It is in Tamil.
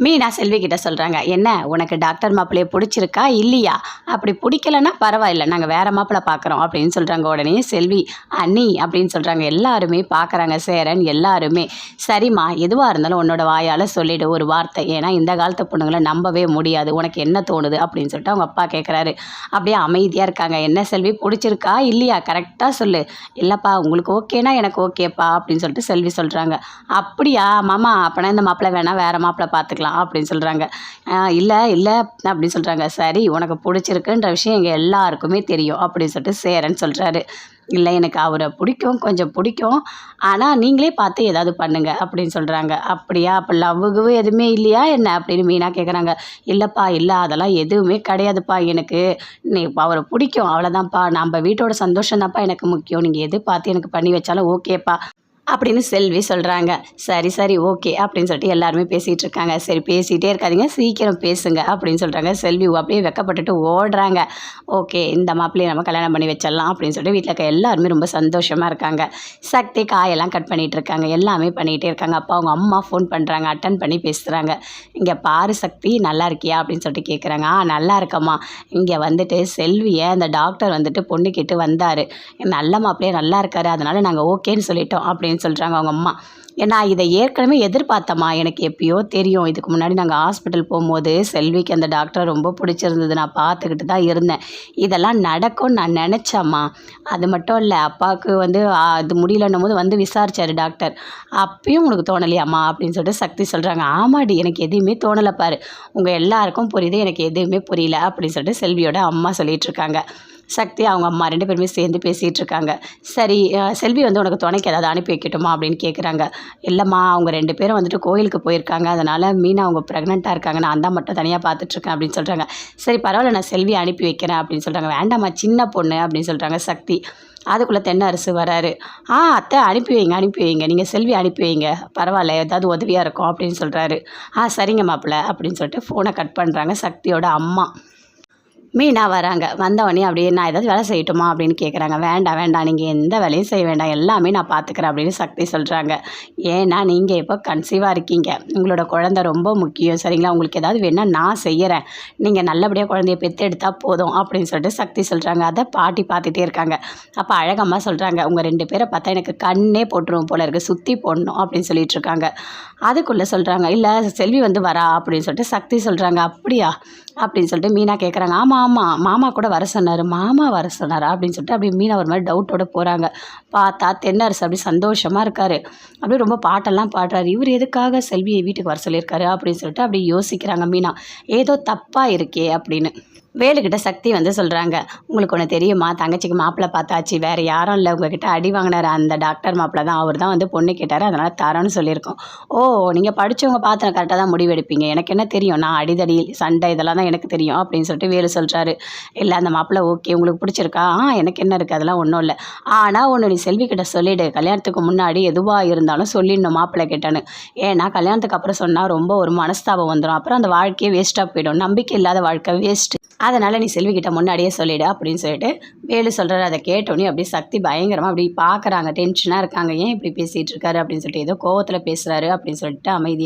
மீனா செல்வி கிட்ட சொல்கிறாங்க என்ன உனக்கு டாக்டர் மாப்பிள்ளையை பிடிச்சிருக்கா? இல்லையா? அப்படி பிடிக்கலன்னா பரவாயில்ல நாங்கள் வேறு மாப்பிள்ளை பார்க்குறோம் அப்படின்னு சொல்கிறாங்க உடனே செல்வி. அண்ணி அப்படின்னு சொல்கிறாங்க எல்லாருமே பார்க்குறாங்க சேரன் எல்லாருமே. சரிம்மா எதுவாக இருந்தாலும் உன்னோட வாயால் சொல்லிடு ஒரு வார்த்தை. ஏன்னா இந்த காலத்து பொண்ணுங்களை நம்பவே முடியாது. உனக்கு என்ன தோணுது? அப்படின்னு சொல்லிட்டு அவங்க அப்பா கேட்குறாரு அப்படியே அமைதியாக இருக்காங்க. என்ன செல்வி பிடிச்சிருக்கா? இல்லையா? கரெக்டாக சொல்லு. இல்லைப்பா உங்களுக்கு ஓகேனா எனக்கு ஓகேப்பா அப்படின்னு சொல்லிட்டு செல்வி சொல்கிறாங்க அப்படியா மாமா அப்போனா இந்த மாப்பிள்ளை வேணால் வேறு மாப்பிள்ளை பார்த்துக்கலாம் அப்படின்னு சொல்கிறாங்க இல்லை இல்லை அப்படின்னு சொல்கிறாங்க சரி உனக்கு பிடிச்சிருக்குன்ற விஷயம் எங்கள் எல்லாருக்குமே தெரியும் அப்படின்னு சொல்லிட்டு சேரன் சொல்கிறாரு இல்லை எனக்கு அவரை பிடிக்கும் கொஞ்சம் பிடிக்கும். ஆனால் நீங்களே பார்த்து ஏதாவது பண்ணுங்கள் அப்படின்னு சொல்கிறாங்க அப்படியா? அப்போ லவ்வுக்கு எதுவுமே இல்லையா என்ன? அப்படின்னு மீனாக கேட்குறாங்க இல்லைப்பா இல்லை அதெல்லாம் எதுவுமே கிடையாதுப்பா எனக்கு. நீ அவரை பிடிக்கும் அவ்வளோதான்ப்பா நம்ம வீட்டோட சந்தோஷம் தான்ப்பா எனக்கு முக்கியம். நீங்கள் எது பார்த்து எனக்கு பண்ணி வச்சாலும் ஓகேப்பா. அப்படின்னு செல்வி சொல்கிறாங்க சரி சரி ஓகே அப்படின்னு சொல்லிட்டு எல்லாருமே பேசிகிட்டு இருக்காங்க. சரி பேசிகிட்டே இருக்காதீங்க சீக்கிரம் பேசுங்க அப்படின்னு சொல்கிறாங்க செல்வி அப்படியே வெக்கப்பட்டுட்டு ஓடுறாங்க. ஓகே இந்த மாப்பிள்ளையை நம்ம கல்யாணம் பண்ணி வச்சிடலாம் அப்படின்னு சொல்லிட்டு வீட்டில் இருக்க எல்லாருமே ரொம்ப சந்தோஷமாக இருக்காங்க. சக்தி காயெல்லாம் கட் பண்ணிகிட்டு இருக்காங்க. எல்லாமே பண்ணிகிட்டே இருக்காங்க. அப்போ அவங்க அம்மா ஃபோன் பண்ணுறாங்க அட்டன் பண்ணி பேசுகிறாங்க இங்கே பாரு சக்தி நல்லா இருக்கியா அப்படின்னு சொல்லிட்டு கேட்குறாங்க ஆ நல்லா இருக்கம்மா. இங்கே வந்துட்டு செல்வியை அந்த டாக்டர் வந்துட்டு பொண்ணு கேட்டு வந்தார். நல்ல மாப்பிள்ளையே நல்லா இருக்காரு. அதனால் நாங்கள் ஓகேன்னு சொல்லிட்டோம் அப்படின்னு சொல்கிறாங்க அவங்க அம்மா. நான் இதை ஏற்கனவே எதிர்பார்த்தம்மா. எனக்கு எப்பயோ தெரியும். இதுக்கு முன்னாடி நாங்கள் ஹாஸ்பிட்டல் போகும்போது செல்விக்கு அந்த டாக்டரை ரொம்ப பிடிச்சிருந்தது. நான் பார்த்துக்கிட்டு தான் இருந்தேன். இதெல்லாம் நடக்கும்னு நான் நினச்சேம்மா. அது மட்டும் இல்லை அப்பாவுக்கு வந்து அது முடியலன்னும் போது வந்து விசாரிச்சார் டாக்டர் அப்பயும் உனக்கு தோணலையாம்மா அப்படின்னு சொல்லிட்டு சக்தி சொல்கிறாங்க ஆமாடி எனக்கு எதுவுமே தோணலை பாரு. உங்கள் எல்லாருக்கும் புரியுது எனக்கு எதுவுமே புரியல அப்படின்னு சொல்லிட்டு செல்வியோட அம்மா சொல்லிகிட்ருக்காங்க சக்தி அவங்க அம்மா ரெண்டு பேருமே சேர்ந்து பேசிகிட்டு இருக்காங்க சரி செல்வி வந்து உனக்கு துணைக்கு ஏதாவது அனுப்பி வைக்கட்டுமா அப்படின்னு கேட்குறாங்க. இல்லைம்மா அவங்க ரெண்டு பேரும் வந்துட்டு கோயிலுக்கு போயிருக்காங்க. அதனால் மீனா அவங்க ப்ரெக்னெண்ட்டாக இருக்காங்க. நான் அந்த மட்டும் தனியாக பார்த்துட்ருக்கேன் அப்படின்னு சொல்கிறாங்க சரி பரவாயில்ல நான் செல்வி அனுப்பி வைக்கிறேன் அப்படின்னு சொல்கிறாங்க வேண்டாம்மா சின்ன பொண்ணு அப்படின்னு சொல்கிறாங்க சக்தி. அதுக்குள்ளே தென்னரசு வராரு. ஆ அத்தை அனுப்பி வைங்க அனுப்பி வைங்க. நீங்கள் செல்வி அனுப்பி வைங்க. பரவாயில்ல ஏதாவது உதவியாக இருக்கும் அப்படின்னு சொல்கிறாரு ஆ சரிங்க மாப்பிள்ள அப்படின்னு சொல்லிட்டு ஃபோனை கட் பண்ணுறாங்க சக்தியோட அம்மா. மீனா வராங்க. வந்தவொடனே அப்படியே நான் ஏதாவது வேலை செய்யட்டுமா? அப்படின்னு கேட்குறாங்க வேண்டாம் வேண்டாம். நீங்கள் எந்த வேலையும் செய்ய வேண்டாம். எல்லாமே நான் பார்த்துக்கிறேன் அப்படின்னு சக்தி சொல்கிறாங்க ஏன்னா நீங்கள் இப்போ கன்சீவாக இருக்கீங்க. உங்களோட குழந்தை ரொம்ப முக்கியம். சரிங்களா? உங்களுக்கு ஏதாவது வேணால் நான் செய்கிறேன் நீங்கள் நல்லபடியாக குழந்தைய பெற்றெடுத்தால் போதும் அப்படின்னு சொல்லிட்டு சக்தி சொல்கிறாங்க அதை பாட்டி பார்த்துட்டே இருக்காங்க. அப்போ அழகம்மா சொல்கிறாங்க உங்கள் ரெண்டு பேரை பார்த்தா எனக்கு கண்ணே போட்டுரும் போல இருக்குது சுற்றி போடணும் அப்படின்னு சொல்லிட்டு இருக்காங்க. அதுக்குள்ளே சொல்கிறாங்க இல்லை செல்வி வந்து வரா அப்படின்னு சொல்லிட்டு சக்தி சொல்கிறாங்க அப்படியா? அப்படின்னு சொல்லிட்டு மீனா கேட்குறாங்க ஆமாம் ஆமாம் மாமா கூட வர சொன்னார். மாமா வர சொன்னார்? அப்படின்னு சொல்லிட்டு அப்படியே மீனா ஒரு மாதிரி டவுட்டோட போகிறாங்க பார்த்தா தென்னரசு அப்படி சந்தோஷமாக இருக்காரு. அப்படியே ரொம்ப பாட்டெல்லாம் பாடுறாரு. இவர் எதுக்காக செல்வியை வீட்டுக்கு வர சொல்லியிருக்காரு? அப்படின்னு சொல்லிட்டு அப்படியே யோசிக்கிறாங்க மீனா. ஏதோ தப்பாக இருக்கே அப்படின்னு. வேலுக்கிட்ட சக்தி வந்து சொல்கிறாங்க உங்களுக்கு ஒன்று தெரியுமா? தங்கச்சிக்கு மாப்பிள்ளை பார்த்தாச்சு. வேறு யாரும் இல்லை. உங்ககிட்ட அடி வாங்கினார் அந்த டாக்டர் மாப்பிள்ளை தான். அவர் தான் வந்து பொண்ணு கேட்டார். அதனால் தரோன்னு சொல்லியிருக்கோம். ஓ நீங்கள் படித்தவங்க பார்த்து கரெக்டாக தான் முடிவெடுப்பீங்க எனக்கு என்ன தெரியும்? நான் அடிதடி சண்டை இதெல்லாம் தான் எனக்கு தெரியும். அப்படின்னு சொல்லிட்டு வேலு சொல்கிறாரு இல்லை அந்த மாப்பிள்ளை ஓகே. உங்களுக்கு பிடிச்சிருக்கா? ஆ எனக்கு என்ன இருக்குது அதெல்லாம் ஒன்றும் இல்லை. ஆனால் ஒன்று நீ செல்வி கிட்ட சொல்லிடு. கல்யாணத்துக்கு முன்னாடி எதுவாக இருந்தாலும் சொல்லிடணும் மாப்பிள்ளை கேட்டான்னு. ஏன்னா கல்யாணத்துக்கு அப்புறம் சொன்னால் ரொம்ப ஒரு மனஸ்தாபம் வந்துடும் அப்புறம் அந்த வாழ்க்கையே வேஸ்ட்டாக போயிடும். நம்பிக்கை இல்லாத வாழ்க்கை வேஸ்ட்டு அதனால் நீ செல்விக்கிட்ட முன்னாடியே சொல்லிடு அப்படின்னு சொல்லிட்டு வேலு சொல்கிறாரு அதை கேட்டோன்னே அப்படியே சக்தி பயங்கரமாக அப்படி பார்க்குறாங்க டென்ஷனாக இருக்காங்க. ஏன் இப்படி பேசிகிட்டு இருக்காரு அப்படின்னு சொல்லிட்டு ஏதோ கோவத்தில் பேசுகிறாரு அப்படின்னு சொல்லிட்டு அமைதியாக